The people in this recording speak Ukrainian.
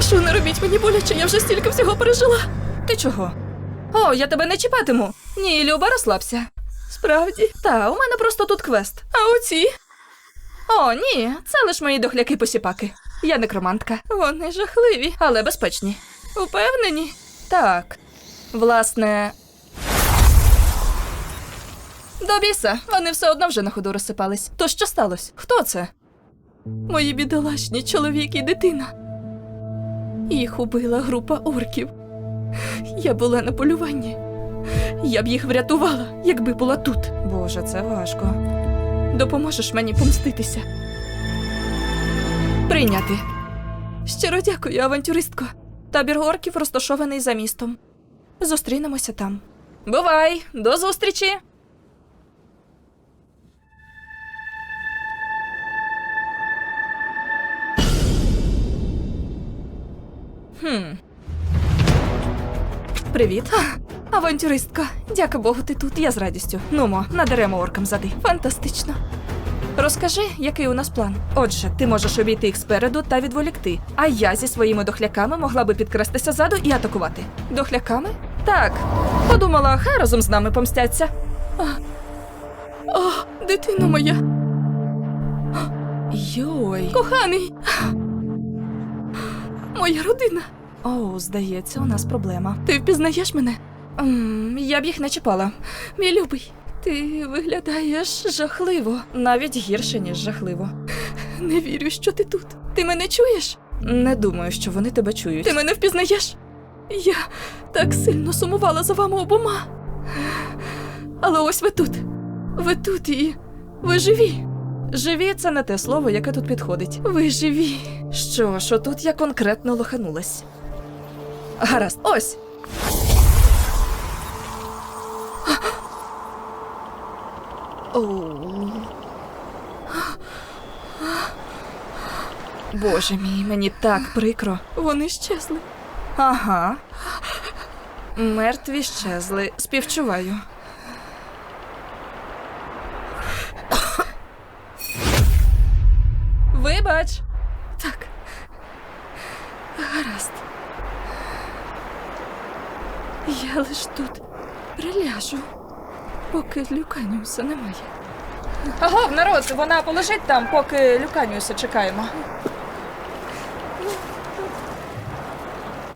робіть мені боляче, я вже стільки всього пережила. Ти чого? О, я тебе не чіпатиму. Ні, Люба, розслабся. Справді? Та, у мене просто тут квест. А оці? О, ні, це лиш мої дохляки-посіпаки. Я некромантка. Вони жахливі, але безпечні. Упевнені? Так. Власне. До біса, вони все одно вже на ходу розсипались. То що сталося? Хто це? Мої бідолашні чоловік і дитина. Їх убила група орків. Я була на полюванні. Я б їх врятувала, якби була тут. Боже, це важко. Допоможеш мені помститися. Прийняти. Щиро дякую, авантюристко. Табір орків розташований за містом. Зустрінемося там. Бувай, до зустрічі! Хм. Привіт. Авантюристка. Дяка Богу, ти тут. Я з радістю. Нумо, надаремо оркам зади. Фантастично. Розкажи, який у нас план. Отже, ти можеш обійти їх спереду та відволікти. А я зі своїми дохляками могла би підкрастися ззаду і атакувати. Дохляками? Так. Подумала, хай разом з нами помстяться. А, О, дитина моя. Йой. Коханий. Моя родина. О, здається, у нас проблема. Ти впізнаєш мене? Я б їх не чіпала. Мій любий, ти виглядаєш жахливо, навіть гірше, ніж жахливо. Не вірю, що ти тут. Ти мене чуєш? Не думаю, що вони тебе чують. Ти мене впізнаєш? Я так сильно сумувала за вами обома. Але ось ви тут. Ви тут і ви живі. Живі це не те слово, яке тут підходить. Ви живі. Що ж, отут я конкретно лоханулась. Гаразд, ось. Оу. Боже мій, мені так прикро. Вони щезли. Ага. Мертві щезли. Співчуваю. Вибач. Так. Гаразд. Я лиш тут приляжу, поки Люканіуса немає. Агов, народ, вона полежить там, поки Люканіуса чекаємо.